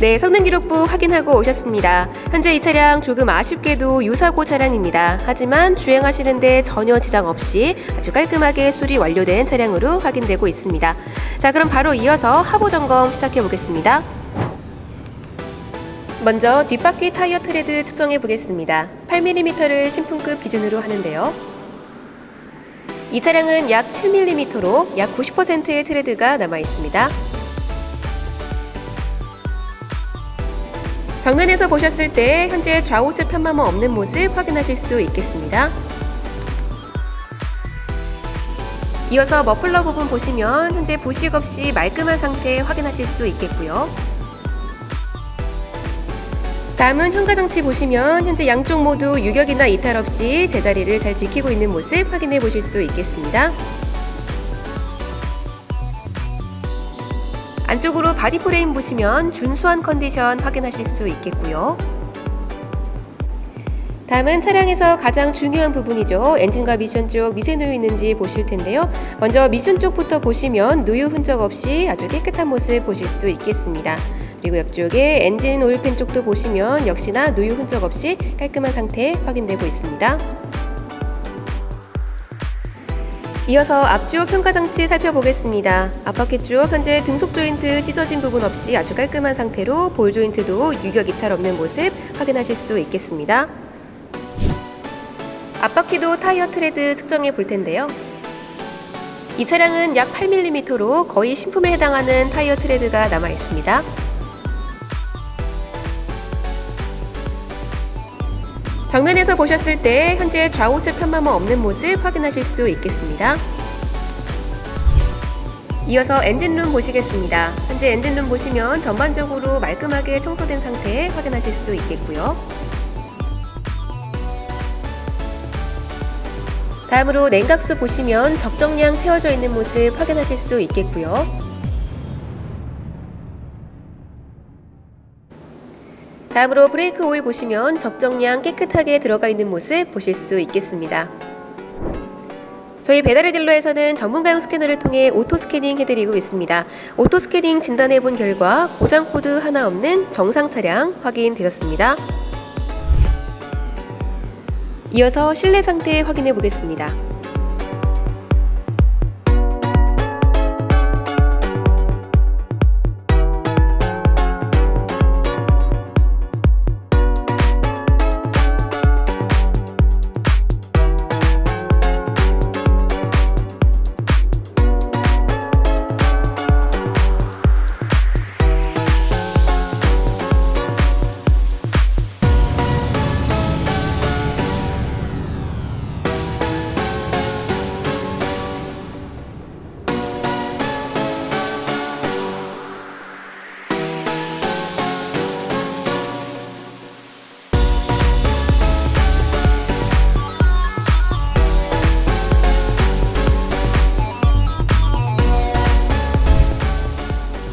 네, 성능 기록부 확인하고 오셨습니다. 현재 이 차량 조금 아쉽게도 유사고 차량입니다. 하지만 주행하시는데 전혀 지장 없이 아주 깔끔하게 수리 완료된 차량으로 확인되고 있습니다. 자, 그럼 바로 이어서 하부 점검 시작해 보겠습니다. 먼저 뒷바퀴 타이어 트레드 측정해 보겠습니다. 8mm를 신품급 기준으로 하는데요. 이 차량은 약 7mm로 약 90%의 트레드가 남아 있습니다. 정면에서 보셨을 때 현재 좌우측 편마모 없는 모습 확인하실 수 있겠습니다. 이어서 머플러 부분 보시면 현재 부식 없이 말끔한 상태 확인하실 수 있겠고요. 다음은 현가장치 보시면 현재 양쪽 모두 유격이나 이탈 없이 제자리를 잘 지키고 있는 모습 확인해 보실 수 있겠습니다. 안쪽으로 바디 프레임 보시면 준수한 컨디션 확인하실 수 있겠고요. 다음은 차량에서 가장 중요한 부분이죠. 엔진과 미션 쪽 미세 누유 있는지 보실 텐데요. 먼저 미션 쪽부터 보시면 누유 흔적 없이 아주 깨끗한 모습 보실 수 있겠습니다. 그리고 옆쪽에 엔진 오일팬 쪽도 보시면 역시나 누유 흔적 없이 깔끔한 상태 확인되고 있습니다. 이어서 앞쪽 현가 장치 살펴보겠습니다. 앞바퀴 쪽 현재 등속 조인트 찢어진 부분 없이 아주 깔끔한 상태로 볼 조인트도 유격 이탈 없는 모습 확인하실 수 있겠습니다. 앞바퀴도 타이어 트레드 측정해 볼 텐데요. 이 차량은 약 8mm로 거의 신품에 해당하는 타이어 트레드가 남아 있습니다. 정면에서 보셨을 때 현재 좌우측 편마모 없는 모습 확인하실 수 있겠습니다. 이어서 엔진룸 보시겠습니다. 현재 엔진룸 보시면 전반적으로 말끔하게 청소된 상태 확인하실 수 있겠고요. 다음으로 냉각수 보시면 적정량 채워져 있는 모습 확인하실 수 있겠고요. 다음으로 브레이크 오일 보시면 적정량 깨끗하게 들어가 있는 모습 보실 수 있겠습니다. 저희 배달의 딜러에서는 전문가용 스캐너를 통해 오토 스캐닝 해드리고 있습니다. 오토 스캐닝 진단해 본 결과 고장 코드 하나 없는 정상 차량 확인되었습니다. 이어서 실내 상태 확인해 보겠습니다.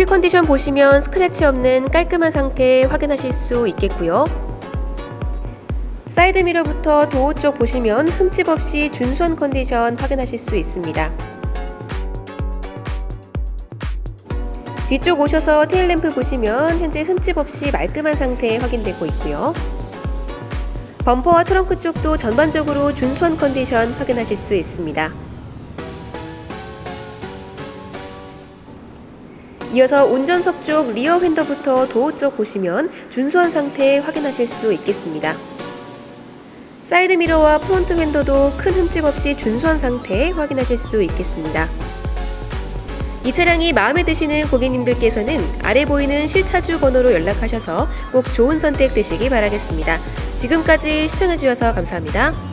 휠 컨디션 보시면 스크래치 없는 깔끔한 상태 확인하실 수 있겠고요. 사이드 미러부터 도어 쪽 보시면 흠집 없이 준수한 컨디션 확인하실 수 있습니다. 뒤쪽 오셔서 테일램프 보시면 현재 흠집 없이 말끔한 상태 확인되고 있고요. 범퍼와 트렁크 쪽도 전반적으로 준수한 컨디션 확인하실 수 있습니다. 이어서 운전석 쪽 리어 휀더부터 도어 쪽 보시면 준수한 상태 확인하실 수 있겠습니다. 사이드 미러와 프론트 휀더도 큰 흠집 없이 준수한 상태 확인하실 수 있겠습니다. 이 차량이 마음에 드시는 고객님들께서는 아래 보이는 실차주 번호로 연락하셔서 꼭 좋은 선택 되시기 바라겠습니다. 지금까지 시청해주셔서 감사합니다.